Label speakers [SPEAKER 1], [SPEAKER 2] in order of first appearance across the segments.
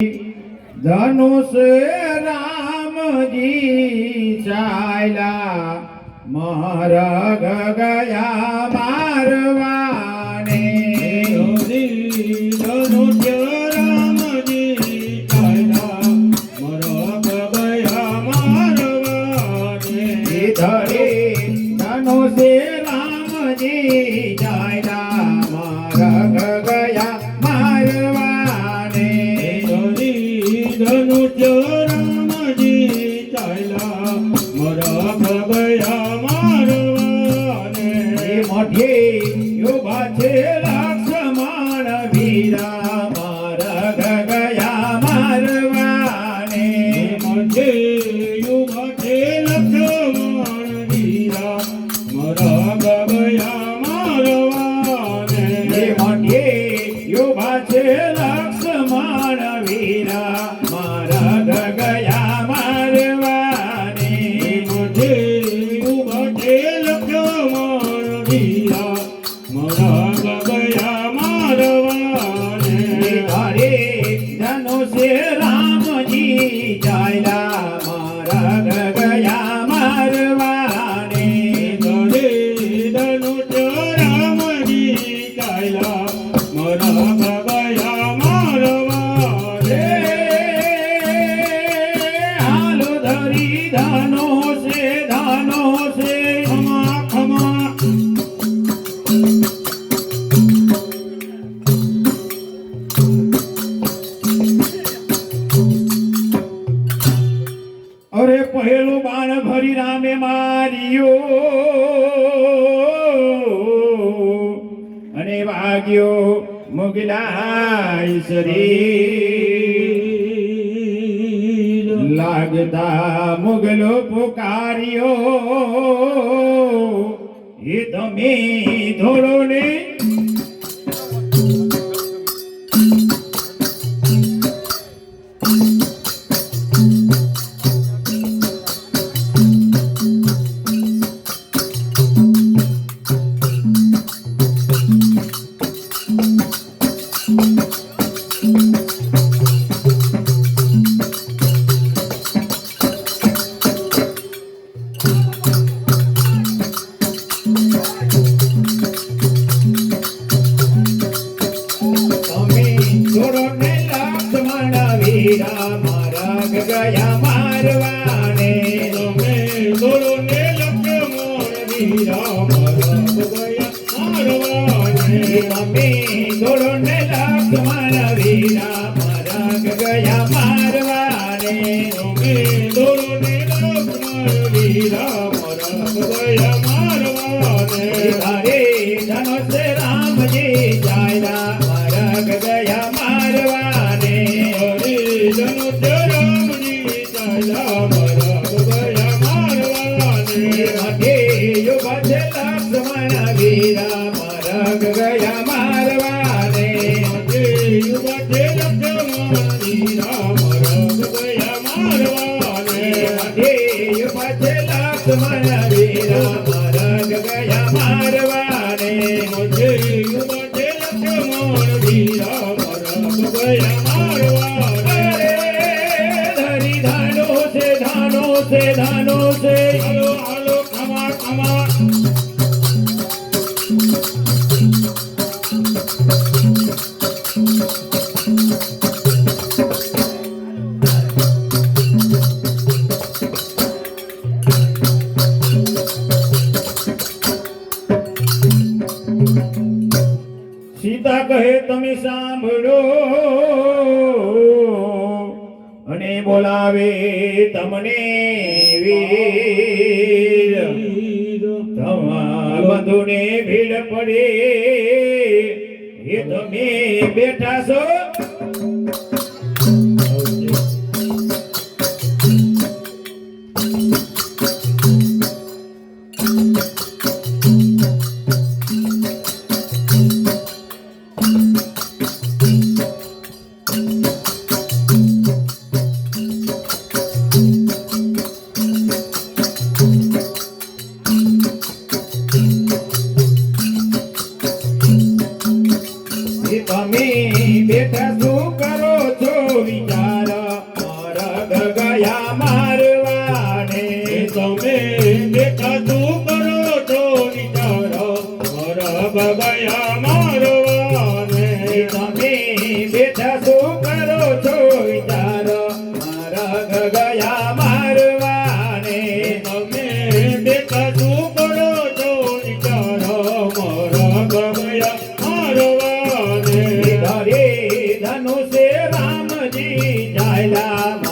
[SPEAKER 1] ધનુષ રામજી ચાલ્યા મહારાગ ગયા મારવા not yay. હરે ધનુષ રામજી ચાલ્યા મારા નામે માર્યો. અને વાગ્યો મુગલાઈ શરીર. લાગતા મુગલો પુકાર્યો. એ તમે ધોળો ને ಶ್ರೀರಾಮ ರಾಮ ગયા બોલાવે તમને વીર. તમા બંધુને ભીડ પડે. એ તમે બેઠા છો. અમે બેઠા I love.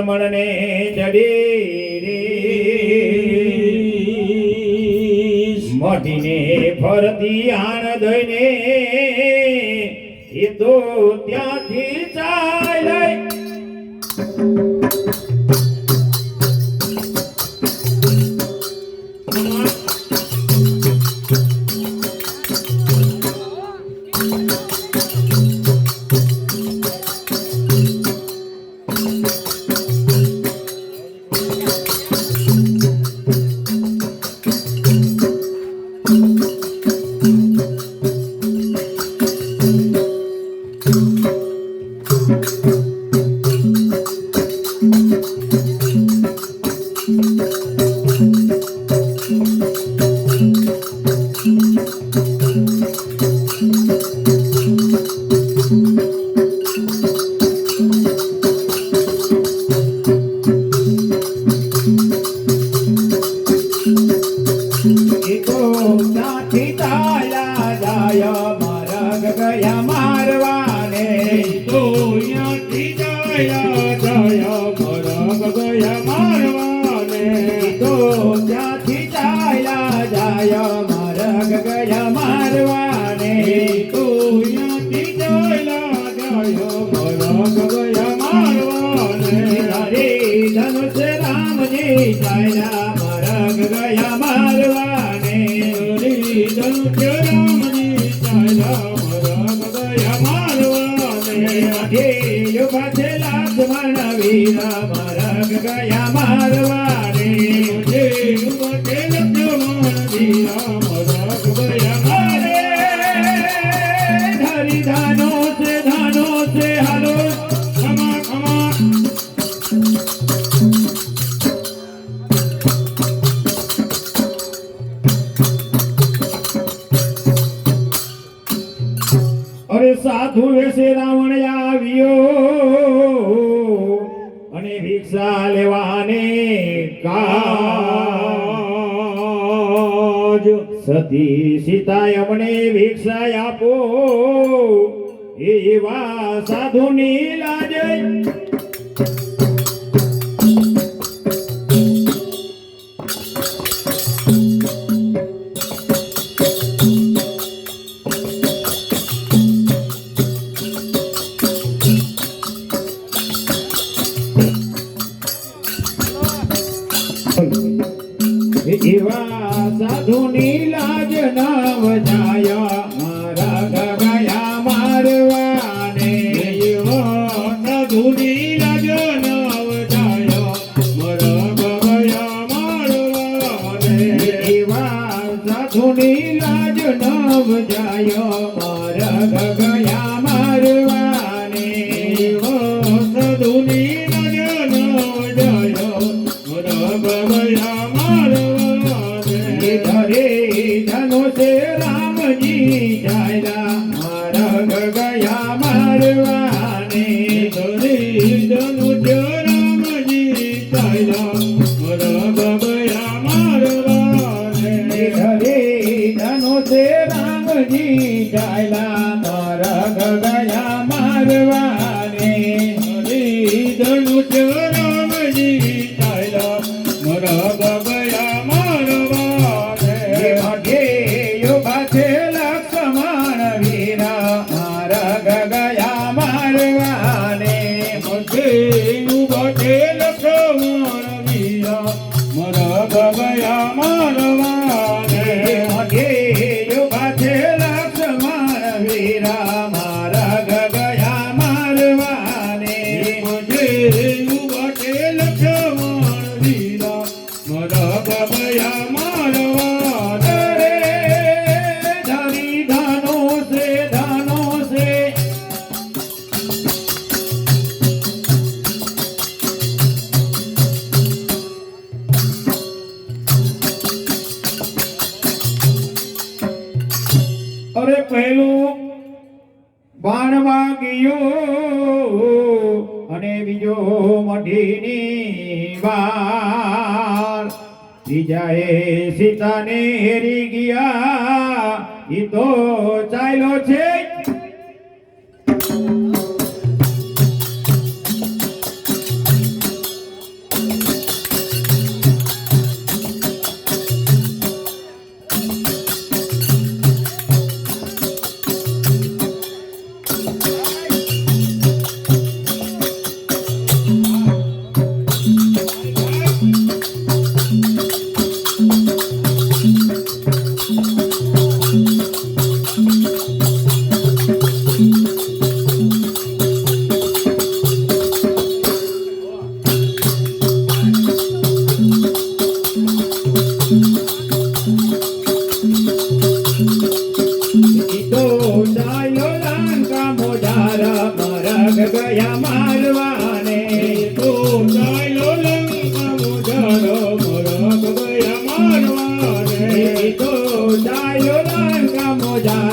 [SPEAKER 1] લક્ષ્મણને જડે રે મોઢીને ફરતી આણ દઈને એ તો ત્યાંથી ગયા મારવાને હરી દુખ્યો રામજી ચાલ્યા ગયા મારવાને અઢે પાછેલા જમાના
[SPEAKER 2] ગયા મારવા
[SPEAKER 1] અરે સાધુ વેશે રાવણ આવ્યો અને ભિક્ષા લેવાને કાજ. સતી સીતાએ અમને ભિક્ષા આપો. એવા સાધુની લાજ. એવા સાધુની લાજ
[SPEAKER 2] ના વજાયા. ડાયરા મારા
[SPEAKER 1] ગયા
[SPEAKER 2] મારવા.
[SPEAKER 1] અરે પહેલું બાણમાં ગયો અને બીજો મઢીની બાર. બીજાએ સીતાને હેરી ગયા. ઈ તો ચાલ્યો છે.
[SPEAKER 2] Go, die, you're
[SPEAKER 1] not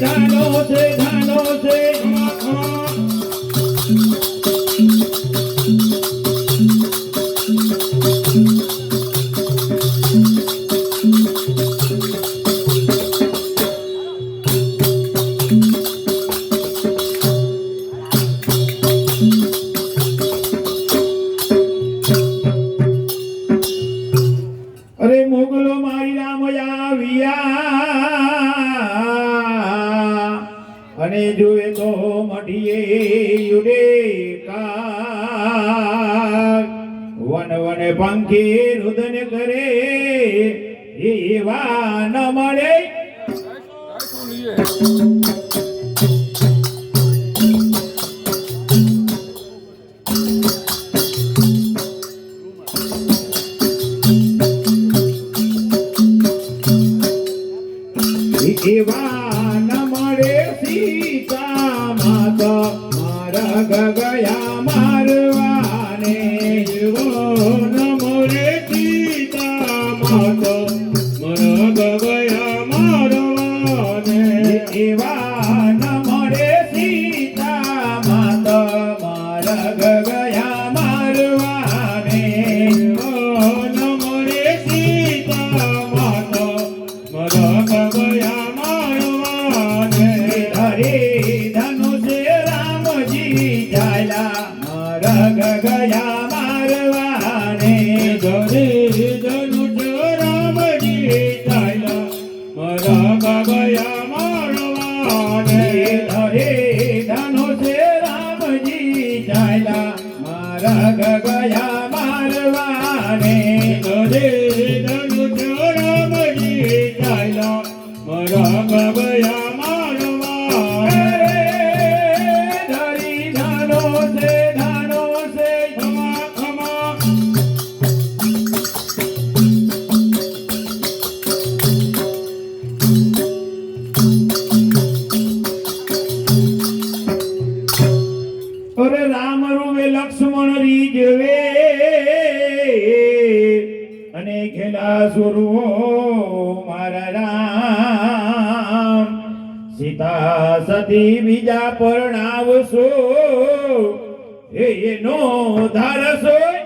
[SPEAKER 1] ધાનો છે ધાનો છે વન પંખી રુદન કરે એવા ન મળે.
[SPEAKER 2] Thank you. ગયા
[SPEAKER 1] મારા
[SPEAKER 2] ગયા
[SPEAKER 1] સુરો મારા રામ. સીતા સતી બીજા પરણાવશો. એનો ધારશો.